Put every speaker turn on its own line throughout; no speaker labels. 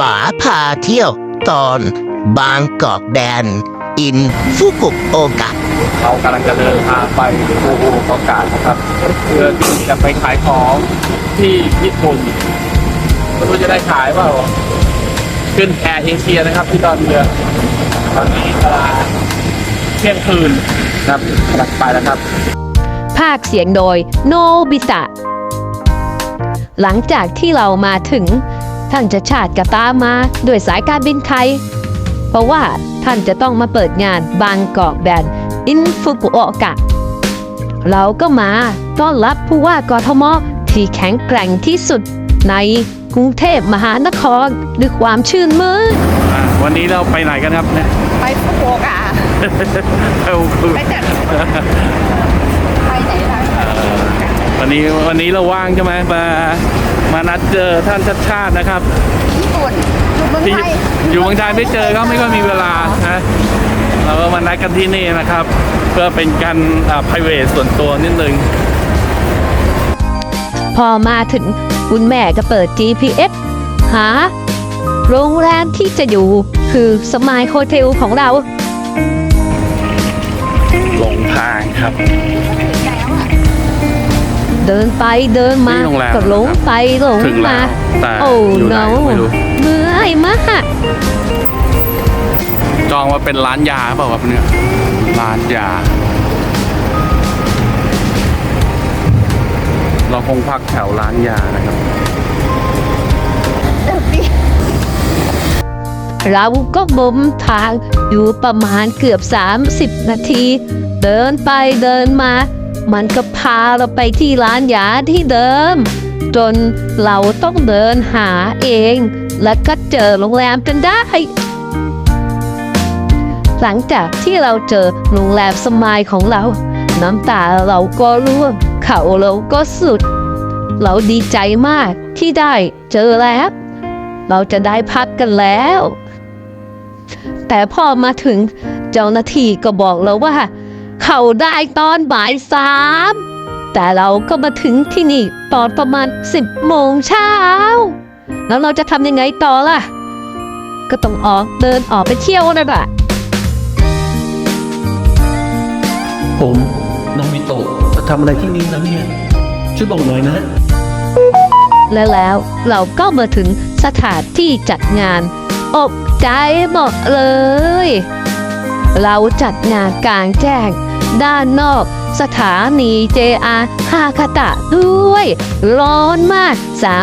ป๋าพาเที่ยวตอนบางกอกแดน อินฟุกุโอกะ
เรากำลังจะเดินทางไปฟูกุโอกะนะครับ เพื่อที่จะไปขายของที่ญี่ปุ่นไม่รู้จะได้ขายเปล่าขึ้นแอร์เอเชียนะครับ ที่ตอนเรือตอนนี้เวลาเที่ยงคืนนะครับกำลังไปแล้วครับ
ภาคเสียงโดยโนบิตะหลังจากที่เรามาถึง ท่านจะชาติกระตามมาด้วยสายการบินไทย เพราะว่าท่านจะต้องมาเปิดงานบางกอกแบนอินฟุกุโอกะ เราก็มาต้อนรับผู้ว่ากทมที่แข็งแกร่งที่สุดในกรุงเทพมหานครด้วยความชื่นมื่น
วันนี้เราไปไหนกันครับเนี่ย
ไปฟุกุโอกะ
เออคือ
ไปจัดไปไหนล่ะ
วันนี้วันนี้เราว่างใช่ไหมมา มานัดเจอท่านชัดชาตินะครับ
ญี่ปุ่นอยู่เมือง
ที่
ไทย
อยู่เมืองไทยไม่เจอก็ไม่ค่อยมีเวลานะเราก็มานัดกันที่นี่นะครับ เพื่อเป็นการอ่า private ส่วนตัวนิดนึง
พอมาถึงคุณแม่ก็เปิด GPS หา โรงแรมที่จะอยู่คือสมายโฮเทลของเรา
หลงทางครับ
เดินไปเดินมา
นี่โรงแรม
ก็หลงไปหลง
ถึงแล้
มา
วแต่
โอ้
อยู่ไหน
โน
ไม่รู้
เมื่อยมาก
จองมาเป็นร้านยาเปล่าครับเนี่ยร้านยา เราคงพักแถวร้านยานะครับ
เราก็บมทางอยู่ประมาณเกือบ 30 นาที เดินไปเดินมา มันก็พาเราไปที่ร้านยาที่เดิม จนเราต้องเดินหาเอง แล้วก็เจอโรงแรมจนได้ หลังจากที่เราเจอโรงแรมสมายของเรา น้ำตาเราก็ร่วงเข่าเราก็สุด เราดีใจมากที่ได้เจอแล้ว เราจะได้พักกันแล้ว แต่พอมาถึงเจ้าหน้าที่ก็บอกเราว่า เขาได้ตอนบ่ายสามแต่เราก็มาถึงที่นี่ตอนประมาณ 10 โมงเช้า แล้วเราจะทำยังไงต่อล่ะ ก็ต้องออกเดินออกไปเที่ยวนั่นแหละ
ผมน้องมิโตะมาทำอะไรที่นี่นะเนี่ย ช่วยบอกหน่อยนะ
และแล้วเราก็มาถึงสถานที่จัดงานอกใจหมดเลย เราจัดงานกลางแจ้ง ด้านนอก สถานี JR ฮาคาตะด้วย ร้อนมาก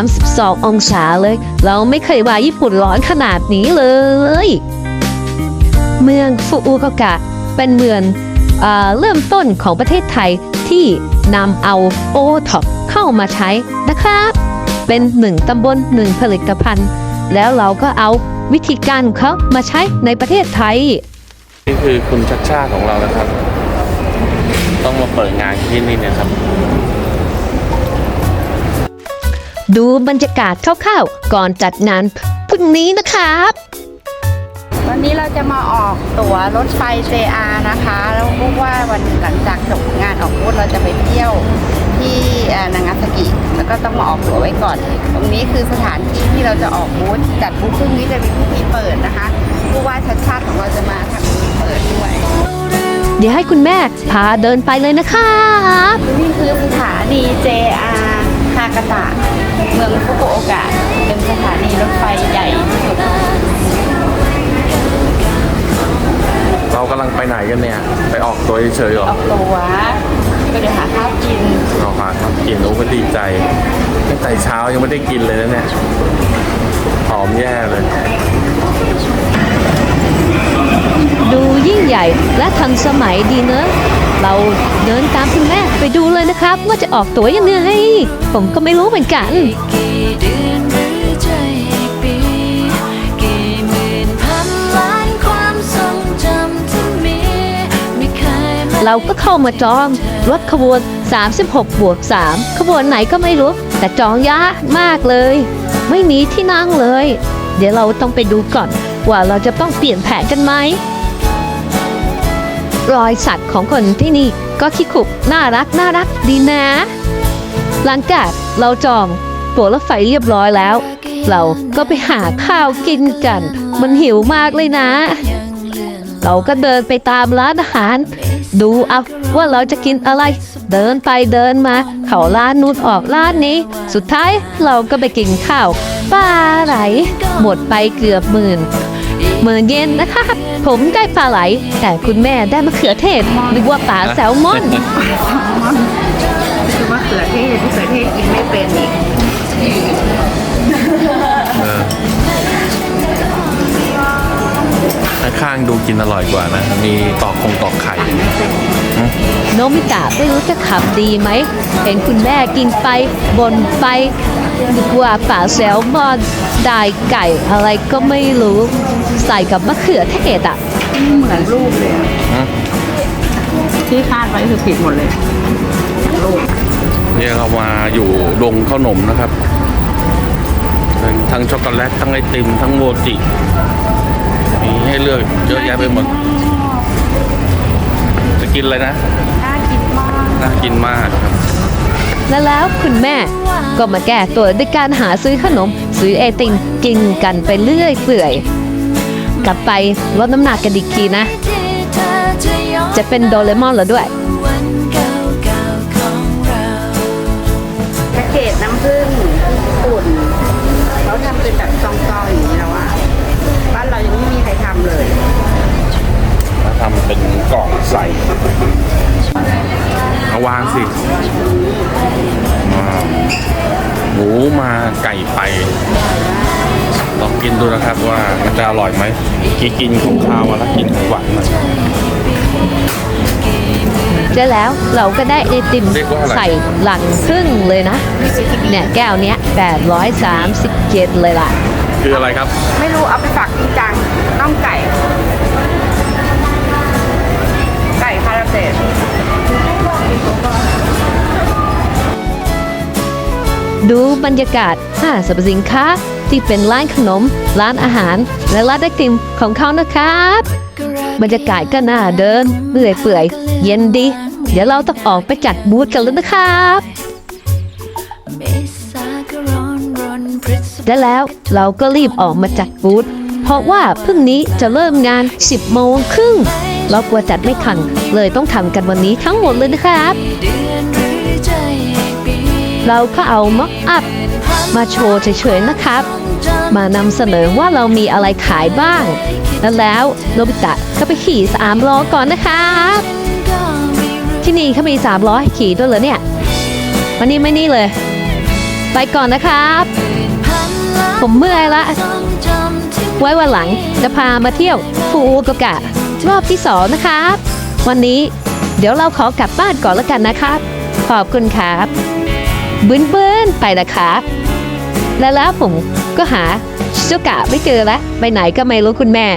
32 องศาเลย เราไม่เคยว่าญี่ปุ่นร้อนขนาดนี้เลย เมืองฟุกุโอกะเป็นเมืองเอ่อเริ่มต้นของประเทศไทยที่นำเอาโอท็อปเข้ามาใช้นะครับ เป็นหนึ่งตำบลหนึ่งผลิตภัณฑ์ แล้วเราก็เอาวิธีการของเขามาใช้ในประเทศไทย
นี่คือคุณชัดชาติของเรานะครับ ต้องมาเปิดงานที่นี่นะครับ
ดูบรรยากาศคร่าวๆก่อนจัดงานพรุ่งนี้นะครับ
วันนี้เราจะมาออกตั๋วรถไฟ JR นะคะ แล้วพูดว่าวันหลังจากจบงานออกบูธเราจะไปเที่ยวที่เอ่อนางาซากิแล้วก็ต้องมาออกตั๋วไว้ก่อน ตรงนี้คือสถานที่ที่เราจะออกบูธจัดบูธพรุ่งนี้จะมีพิธีเปิดนะคะผู้ว่าชัดชาติของเราจะมาทำพิธีเปิดด้วย
เดี๋ยวให้คุณแม่พาเดินไปเลยนะครับ
นี่คือสถานี JR ฮากาตะ เมืองฟุกุโอกะ เป็นสถานีรถไฟใหญ่ที่สุด
เรากำลังไปไหนกันเนี่ย ไปออกตัวเฉยๆเหรอ
ออกตัวก็เดี๋ยวหาข้าวกิน
เราหาทำกินโอ้ก็ดีใจตั้งแต่เช้ายังไม่ได้กินเลยนะเนี่ยหอมแย่เลย
ดูยิ่งใหญ่และทันสมัยดีเนอะเราเดินตามคุณแม่ไปดูเลยนะครับ ว่าจะออกตั๋วยังไงผมก็ไม่รู้เหมือนกัน
กี่เดือนหรือจะอีกปีกี่หมื่นพันล้านความทรงจำที่มีไม่เคยมา
เราก็เข้ามาจองรถขบวน 36 บวก 3 ขบวนไหนก็ไม่รู้ แต่จองยากมากเลย ไม่มีที่นั่งเลย เดี๋ยวเราต้องไปดูก่อน ว่าเราจะต้องเปลี่ยนแผนกันไหม รอยสัตว์ของคนที่นี่ก็คิขุบน่ารักน่ารักดีนะ หลังจากเราจองตั๋วรถไฟเรียบร้อยแล้ว เราก็ไปหาข้าวกินกัน มันหิวมากเลยนะ เราก็เดินไปตามร้านอาหาร ดูเอาว่าเราจะกินอะไร เดินไปเดินมา เขาร้านนู้นออกร้านนี้ สุดท้ายเราก็ไปกินข้าวปลาไหลหมดไปเกือบหมื่น เมื่อเย็นนะคะ ผมได้ปลาไหล แต่คุณแม่ได้มะเขือเทศนึกว่าปลาแซลมอน
คือมะเขือเทศมะเขือเทศกินไม่เป็นอีก
ข้างๆดูกินอร่อยกว่านะ มีตอกคงตอกไข่
โนมิตะไม่รู้จะขับดีไหม เห็นคุณแม่กินไปบนไปนึกว่าป่าแซลมอนได้ไก่อะไรก็ไม่รู้ ใส่กับมะเขือเทศอะ
เหมือนรูปเลยอะ
อืม
ที่คาดไว้คือผิดหมดเลยรูป
เนี่ยเรามาอยู่ดงข้าวหนมนะครับเป็นทั้งช็อกโกแลตทั้งไอติม ทั้งโมจิ มีให้เลือกเยอะแยะไปหมด จะกินอะไรนะ
น่ากินมาก
น่ากินมากครับ
และแล้วคุณแม่ก็มาแก้ตัวด้วยการหาซื้อขนม ซื้อไอติมกินกันไปเรื่อยเปื่อย กลับไปลดน้ำหนักกันอีกทีนะ จะเป็นโดเรมอนแล้วด้วย
กิ
น
ดูนะครับว่ามันจะอร่อยไหมกินกินของข้าวมาแล้วกินของหวานมา
จะแล้วเราก็ได้ไอติม
เรียกว่าอะไร
ใส่หลังครึ่งเลยนะ เนี่ยแก้วเนี้ย837 เลยล่ะ
คืออะไรครับ
ไม่รู้เอาไปฝากจริงจังน่องไก่ ไก่คาราเตะ
ดูบรรยากาศห้างสรรพสินค้า ที่เป็นร้านขนม ร้านอาหาร และร้านไอติมของเขานะครับ บรรยากาศก็น่าเดินเรื่อยเปื่อยเย็นดี เดี๋ยวเราต้องออกไปจัดบูธกันแล้วนะครับ
เมษาก็ร้อนรนพฤษภา
และแล้วเราก็รีบออกมาจัดบูธเพราะว่าพรุ่งนี้จะเริ่มงาน 10 โมงครึ่ง เรากลัวจัดไม่ทันเลยต้องทำกันวันนี้ทั้งหมดเลยนะครับ
เดือนหรือใจปี
เราก็เอาม็อกอัพมาโชว์เฉยๆนะครับ มานำเสนอว่าเรามีอะไรขายบ้างและแล้วโนบิตะก็ไปขี่สามล้อก่อนนะครับ
ก็ไม่รู้
ที่นี่เขามีสามล้อให้ขี่ด้วยเหรอเนี่ยวันนี้ไม่นี่เลย ไปก่อนนะครับ ผมเมื่อยละ ไว้วันหลังจะพามาเที่ยวฟูโอกกะรอบที่สองนะครับ วันนี้เดี๋ยวเราขอกลับบ้านก่อนแล้วกันนะครับ ขอบคุณครับบึ้นเบิ้นๆไปนะครับ และแล้วผม ก็หาเจ้ากะไม่เจอแล้วไปไหนก็ไม่รู้คุณแม่